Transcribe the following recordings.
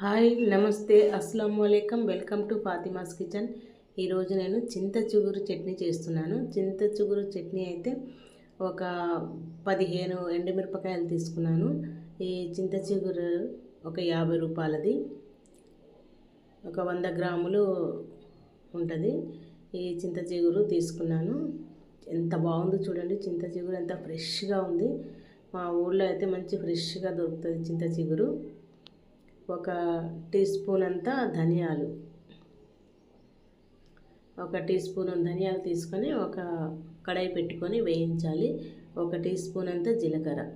Hi నమస్తే అస్సలం అయికం వెల్కమ్ టు ఫాతిమాస్ కిచెన్. ఈరోజు నేను చింత చిగురు చట్నీ చేస్తున్నాను. చింత చిగురు చట్నీ అయితే ఒక పదిహేను ఎండుమిరపకాయలు తీసుకున్నాను. ఈ చింత చిగురు ఒక యాభై రూపాయలది. ఒక వంద గ్రాములు ఉంటుంది. ఈ చింత చిగురు తీసుకున్నాను. ఎంత బాగుందో చూడండి చింత చిగురు ఎంత ఫ్రెష్గా ఉంది. మా ఊళ్ళో అయితే మంచి ఫ్రెష్గా దొరుకుతుంది చింత చిగురు. ఒక టీ స్పూన్ అంతా ధనియాలు. ఒక టీ స్పూన్ ధనియాలు తీసుకొని ఒక కడాయి పెట్టుకొని వేయించాలి. ఒక టీ స్పూన్ అంతా జీలకర్ర.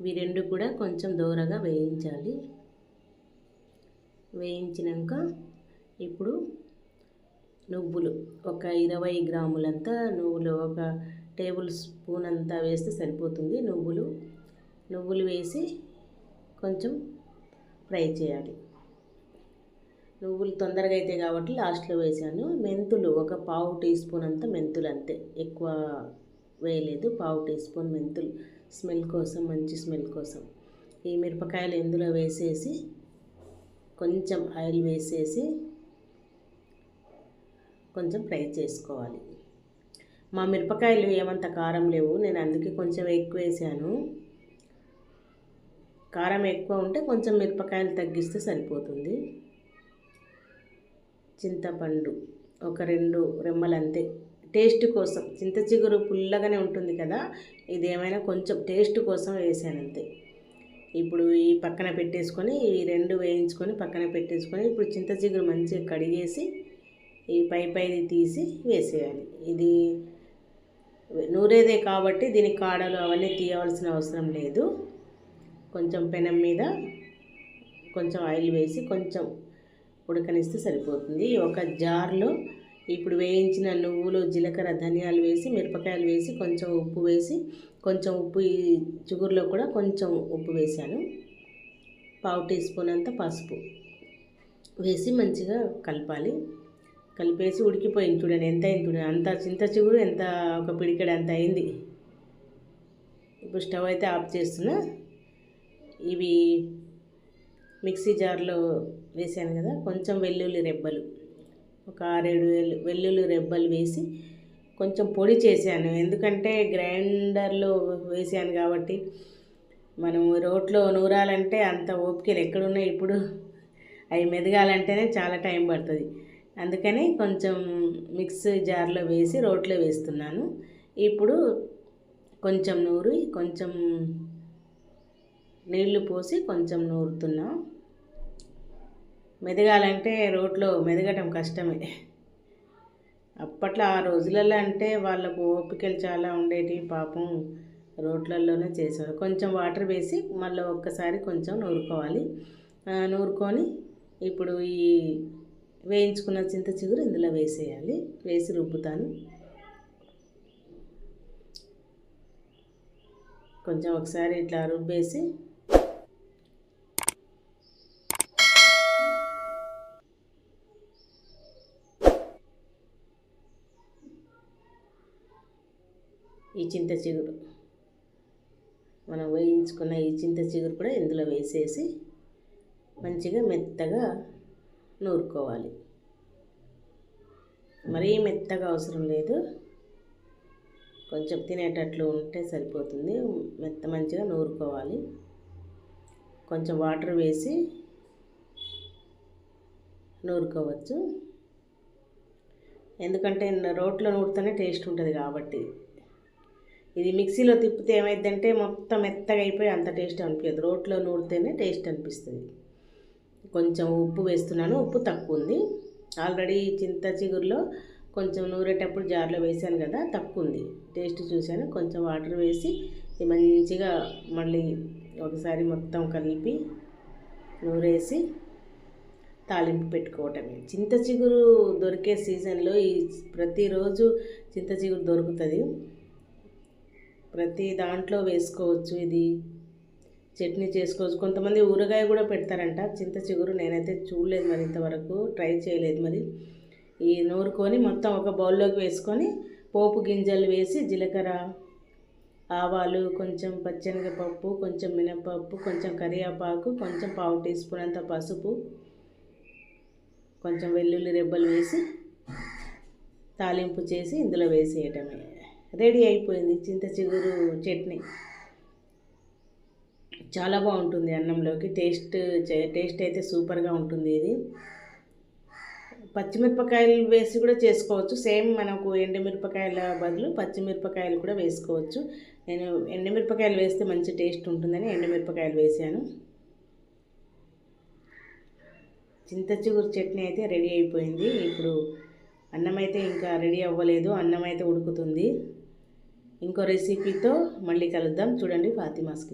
ఇవి రెండు కూడా కొంచెం దూరగా వేయించాలి. వేయించినాక ఇప్పుడు నువ్వులు. ఒక ఇరవై గ్రాములంతా నువ్వులు. ఒక టేబుల్ స్పూన్ అంతా వేస్తే సరిపోతుంది నువ్వులు. నువ్వులు వేసి కొంచెం ఫ్రై చేయాలి. నువ్వులు తొందరగా అయితే కాబట్టి లాస్ట్లో వేసాను. మెంతులు ఒక పావు టీ స్పూన్ అంత మెంతులు అంతే. ఎక్కువ వేయలేదు. పావు టీ స్పూన్ మెంతులు. స్మెల్ కోసం మంచి స్మెల్ కోసం. ఈ మిరపకాయలు ఇందులో వేసేసి కొంచెం ఆయిల్ వేసేసి కొంచెం ఫ్రై చేసుకోవాలి. మా మిరపకాయలు ఏమంత కారం లేవు. నేను అందుకే కొంచెం ఎక్కువ వేసాను. కారం ఎక్కువ ఉంటే కొంచెం మిరపకాయలు తగ్గిస్తే సరిపోతుంది. చింతపండు ఒక రెండు రెమ్మలు అంతే. టేస్ట్ కోసం చింత చిగురు పుల్లగానే ఉంటుంది కదా ఇది ఏమైనా కొంచెం టేస్ట్ కోసం వేసాను అంతే. ఇప్పుడు ఈ పక్కన పెట్టేసుకొని ఈ రెండు వేయించుకొని పక్కన పెట్టేసుకొని ఇప్పుడు చింత చిగురు మంచిగా కడిగేసి ఈ పై పైది తీసి వేసేయాలి. ఇది నూరేదే కాబట్టి దీని కాడలు అవన్నీ తీయవలసిన అవసరం లేదు. కొంచెం పెనం మీద కొంచెం ఆయిల్ వేసి కొంచెం ఉడకనిస్తే సరిపోతుంది. ఒక జార్లో ఇప్పుడు వేయించిన నువ్వులు జీలకర్ర ధనియాలు వేసి మిరపకాయలు వేసి కొంచెం ఉప్పు వేసి కొంచెం ఉప్పు ఈ చిగురులో కూడా కొంచెం ఉప్పు వేసాను. పావు టీ స్పూన్ అంత పసుపు వేసి మంచిగా కలపాలి. కలిపేసి ఉడికిపోయింది చూడండి ఎంత అయింది చూడండి. అంత చింత చిగురు ఎంత ఒక పిడికెడు అంత అయింది. ఇప్పుడు స్టవ్ అయితే ఆఫ్ చేస్తున్నా. ఇవి మిక్సీ జార్లో వేసాను కదా కొంచెం వెల్లుల్లి రెబ్బలు. ఒక ఆరేడు వెల్లుల్లి రెబ్బలు వేసి కొంచెం పొడి చేశాను. ఎందుకంటే గ్రైండర్లో వేసాను కాబట్టి మనం రోట్లో నూరాలంటే అంత ఓపికలు ఎక్కడున్నాయి ఇప్పుడు. అవి మెదగాలంటేనే చాలా టైం పడుతుంది. అందుకని కొంచెం మిక్సీ జార్లో వేసి రోట్లో వేస్తున్నాను. ఇప్పుడు కొంచెం నూరి కొంచెం నీళ్ళు పోసి కొంచెం నూరుతున్నాం. మెదగాలంటే రోట్లో మెదగటం కష్టమే. అప్పట్లో ఆ రోజులలో అంటే వాళ్ళకు ఓపికలు చాలా ఉండేటి పాపం. రోట్లలోనే చేసేవారు. కొంచెం వాటర్ వేసి మళ్ళీ ఒక్కసారి కొంచెం నూరుకోవాలి. నూరుకొని ఇప్పుడు ఈ వేయించుకున్న చింత చిగురు ఇందులో వేసేయాలి. వేసి రుబ్బుతాను. కొంచెం ఒకసారి ఇట్లా రుబ్బేసి ఈ చింత చిగురు. మనం వేయించుకున్న ఈ చింత చిగురు కూడా ఇందులో వేసేసి మంచిగా మెత్తగా నూరుకోవాలి. మరీ మెత్తగా అవసరం లేదు. కొంచెం తినేటట్లు ఉంటే సరిపోతుంది. మెత్త మంచిగా నూరుకోవాలి. కొంచెం వాటర్ వేసి నూరుకోవచ్చు. ఎందుకంటే రోట్లో నూరితేనే టేస్ట్ ఉంటుంది కాబట్టి. ఇది మిక్సీలో తిప్పితే ఏమైందంటే మొత్తం మెత్తగా అయిపోయి అంత టేస్ట్ అనిపించదు రోట్లో నూరితేనే టేస్ట్ అనిపిస్తుంది. కొంచెం ఉప్పు వేస్తున్నాను. ఉప్పు తక్కువ ఉంది. ఆల్రెడీ చింత చిగురులో కొంచెం నూరేటప్పుడు జార్లో వేసాను కదా తక్కువ ఉంది. టేస్ట్ చూశాను. కొంచెం వాటర్ వేసి మంచిగా మళ్ళీ ఒకసారి మొత్తం కలిపి నూరేసి తాలింపు పెట్టుకోవటమే. చింత చిగురు దొరికే సీజన్లో ఈ ప్రతిరోజు చింత చిగురు దొరుకుతుంది. ప్రతి దాంట్లో వేసుకోవచ్చు ఇది. చట్నీ చేసుకోవచ్చు. కొంతమంది ఊరగాయ కూడా పెడతారంట. చింత చిగురు నేనైతే చూడలేదు మరి ఇంతవరకు. ట్రై చేయలేదు మరి. ఈ నూరుకొని మొత్తం ఒక బౌల్లోకి వేసుకొని పోపు గింజలు వేసి జీలకర్ర ఆవాలు కొంచెం పచ్చనగపప్పు కొంచెం మినపప్పు కొంచెం కరివేపాకు కొంచెం పావు టీ స్పూన్ అంత పసుపు కొంచెం వెల్లుల్లి రెబ్బలు వేసి తాలింపు చేసి ఇందులో వేసేయటమే. రెడీ అయిపోయింది చింత చిగురు చట్నీ. చాలా బాగుంటుంది అన్నంలోకి. టేస్ట్ టేస్ట్ అయితే సూపర్గా ఉంటుంది ఇది. పచ్చిమిరపకాయలు వేసి కూడా చేసుకోవచ్చు. సేమ్ మనకు ఎండుమిరపకాయల బదులు పచ్చిమిరపకాయలు కూడా వేసుకోవచ్చు. నేను ఎండుమిరపకాయలు వేస్తే మంచి టేస్ట్ ఉంటుందని ఎండుమిరపకాయలు వేసాను. చింత చిగురు చట్నీ అయితే రెడీ అయిపోయింది. ఇప్పుడు అన్నం అయితే ఇంకా రెడీ అవ్వలేదు. అన్నం అయితే ఉడుకుతుంది. ఇంకో రెసిపీతో మళ్ళీ కలుద్దాం. చూడండి ఫాతిమాస్కి.